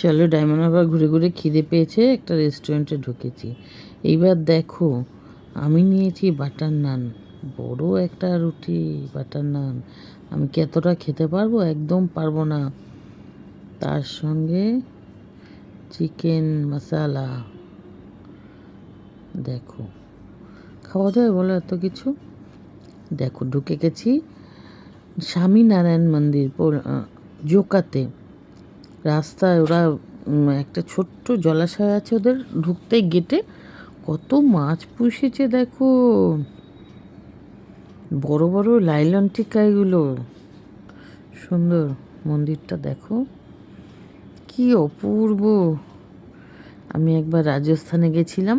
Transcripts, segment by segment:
চলো ডায়মন্ড হারবার ঘুরে ঘুরে খিদে পেয়েছে, একটা রেস্টুরেন্টে ঢুকেছি। এইবার দেখো, আমি নিয়েছি বাটার নান বড় একটা রুটি বাটার নান আমি কি এতটা খেতে পারব? একদম পারব না। তার সঙ্গে চিকেন মশালা দেখো, খাওয়া যায় বলো এত কিছু? দেখো, ঢুকে গেছি স্বামীনারায়ণ মন্দির জোকাতে। রাস্তায় ওরা একটা ছোট্ট জলাশয় আছে ওদের ঢুকতে গেটে। কত মাছ পুষেছে দেখো। বড় বড় লাইলন টিকাইগুলো সুন্দর মন্দিরটা দেখো। কি অপূর্ব। আমি একবার রাজস্থানে গেছিলাম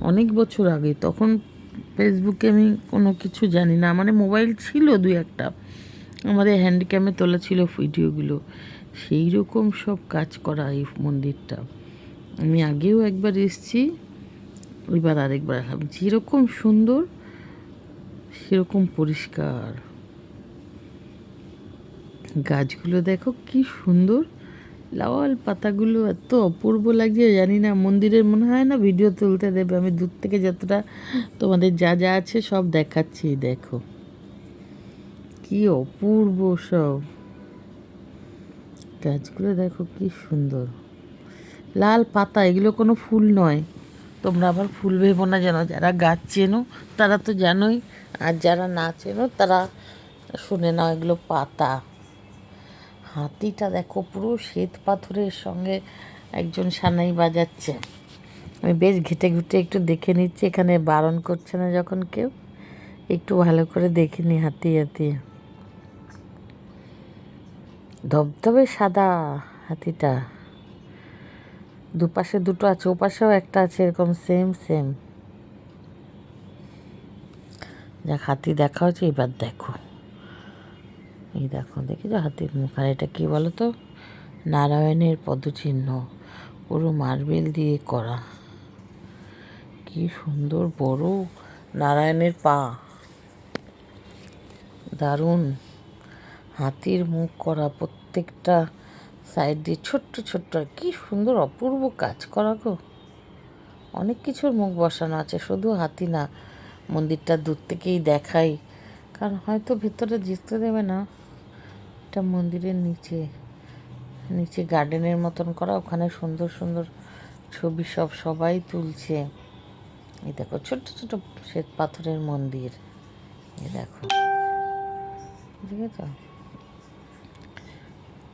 অনেক বছর আগে। তখন ফেসবুকে আমি কোনো কিছু জানি না। মানে মোবাইল ছিল দুই একটা। আমাদের হ্যান্ডক্যামে তোলা ছিল ভিডিওগুলো। সেই রকম সব কাজ করা এই মন্দিরটা। আমি আগেও একবার এসেছি, এবার আরেকবার আসলাম যেরকম সুন্দর, সেরকম পরিষ্কার। গাছগুলো দেখো কি সুন্দর, লাল পাতাগুলো এত অপূর্ব লাগছে, জানি না, মন্দিরের মনে হয় না ভিডিও তুলতে দেবে। আমি দূর থেকে যতটা তোমাদের যা যা আছে সব দেখাচ্ছি, দেখো। কি অপূর্ব সব। গাছগুলো দেখো কি সুন্দর। লাল পাতা, এগুলো কোনো ফুল নয়। তোমরা আবার ফুল ভেবো না জানো যারা গাছ চেনো তারা তো জানোই, আর যারা না চেনো তারা শুনে নাও এগুলো পাতা। হাতিটা দেখো পুরো শ্বেত পাথরের সঙ্গে একজন সানাই বাজাচ্ছে। আমি বেশ ঘেটে ঘুটে একটু দেখে নিচ্ছি, এখানে বারণ করছে না যখন কেউ। একটু ভালো করে দেখে নি হাতি হাতি। ধবধবে সাদা হাতিটা। দুপাশে দুটো আছে, ওপাশেও একটা আছে, এরকম সেম সেম যাক, হাতি দেখা হচ্ছে এবার দেখো। এই দেখো, দেখেছ হাতির মুখ? আর এটা কী বলো তো নারায়ণের পদচিহ্ন। পুরো মার্বেল দিয়ে করা। কি সুন্দর, বড় নারায়ণের পা। দারুণ। হাতির মুখ করা প্রত্যেকটা সাইড দিয়ে ছোট্ট ছোট্ট কি সুন্দর অপূর্ব কাজ করা গো। অনেক কিছুর মুখ বসানো আছে, শুধু হাতি না, মন্দিরটা দূর থেকেই দেখাই। কারণ হয়তো ভিতরে যেতে দেবে না। এটা মন্দিরের নিচে নিচে গার্ডেনের মতন করা, ওখানে সুন্দর সুন্দর ছবি সব সবাই তুলছে। এই দেখো, ছোট্ট ছোট শ্বেত পাথরের মন্দির। এই দেখো। দেখেছ?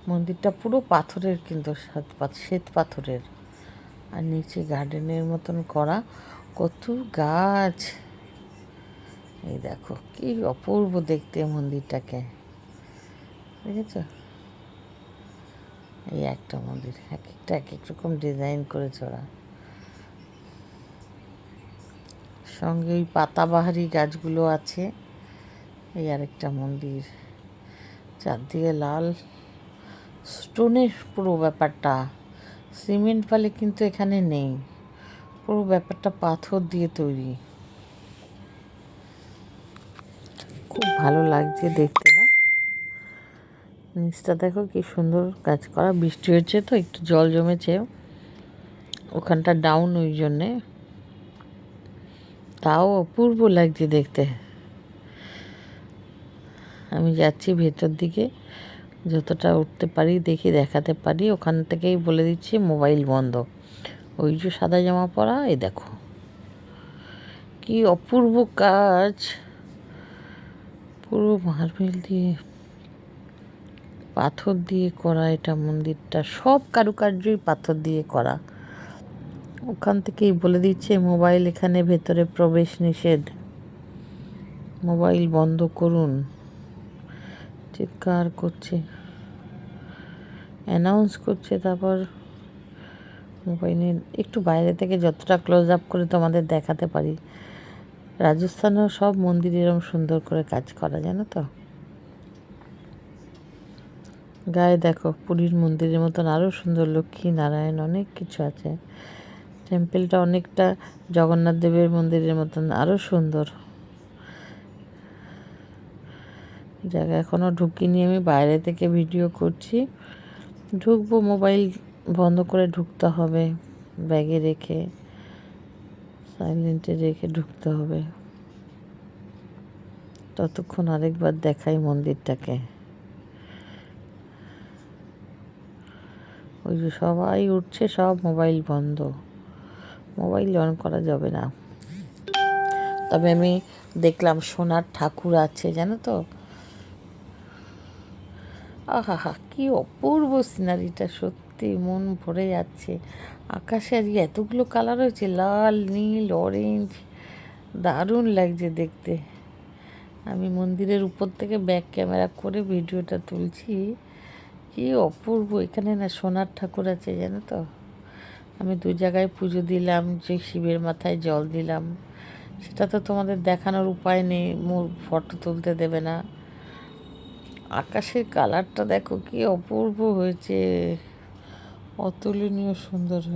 মন্দিরটা পুরো পাথরের কিন্তু শ্বেত পাথ- শ্বেত পাথরের। আর নিচে গার্ডেনের মতন করা। কত গাছ। এই দেখো, কি অপূর্ব দেখতে মন্দিরটাকে। দেখেছ? এই একটা মন্দির, এক একটা, এক এক রকম ডিজাইন করেছে ওরা। সঙ্গে ওই পাতাবাহারি গাছগুলো আছে। এই আরেকটা মন্দির। চারদিকে লাল। স্টোনের পুরো ব্যাপারটা, সিমেন্ট বালি কিন্তু এখানে নেই। পুরো ব্যাপারটা পাথর দিয়ে তৈরি। খুব ভালো লাগছে দেখতে না? নিচটা দেখো কি সুন্দর কাজ করা। বৃষ্টি হয়েছে তো, একটু জল জমেছে। ওখানটা ডাউন ওই জন্যে। তাও অপূর্ব লাগছে দেখতে। আমি যাচ্ছি ভেতর দিকে। যতটা উঠতে পারি, দেখি দেখাতে পারি। ওখান থেকেই বলে দিচ্ছি, মোবাইল বন্ধ। ওই যে সাদা জামা পরা, এই দেখো। কি অপূর্ব কাজ। পুরো মার্বেল দিয়ে, পাথর দিয়ে করা এটা মন্দিরটা। সব কারুকার্যই পাথর দিয়ে করা। ওখান থেকেই বলে দিচ্ছে, মোবাইল এখানে ভেতরে প্রবেশ নিষেধ। মোবাইল বন্ধ করুন। চিৎকার করছে। অ্যানাউন্স করছে, তারপর মোবাইলে একটু বাইরে থেকে যতটা ক্লোজ আপ করে তোমাদের দেখাতে পারি। রাজস্থানেও সব মন্দির এরকম সুন্দর করে কাজ করা, জানো তো? গায়ে দেখো, পুরীর মন্দিরের মতন আরও সুন্দর, লক্ষ্মী নারায়ণ অনেক কিছু আছে। টেম্পেলটা অনেকটা জগন্নাথ দেবের মন্দিরের মতন আরও সুন্দর। জায়গা এখনও ঢুকিনি আমি, বাইরে থেকে ভিডিও করছি। ঢুকবো, মোবাইল বন্ধ করে ঢুকতে হবে, ব্যাগে রেখে সাইলেন্টে রেখে ঢুকতে হবে। ততক্ষণ আরেকবার দেখাই মন্দিরটাকে। ওই যে সবাই উঠছে, সব মোবাইল বন্ধ। মোবাইল অন করা যাবে না। তবে আমি দেখলাম সোনার ঠাকুর আছে, জানো তো? আহা হা কি অপূর্ব সিনারিটা সত্যি, মন ভরে যাচ্ছে। আকাশে আজকে এতগুলো কালার হয়েছে, লাল, নীল অরেঞ্জ দারুণ লাগছে দেখতে। আমি মন্দিরের উপর থেকে ব্যাক ক্যামেরা করে ভিডিওটা তুলছি। কি অপূর্ব, এখানে না সোনার ঠাকুর আছে, জানো তো? আমি দু জায়গায় পুজো দিলাম, যে শিবের মাথায় জল দিলাম। সেটা তো তোমাদের দেখানোর উপায় নেই, মোর ফটো তুলতে দেবে না। আকাশের কালারটা দেখো কি অপূর্ব হয়েছে। অতুলনীয় সুন্দর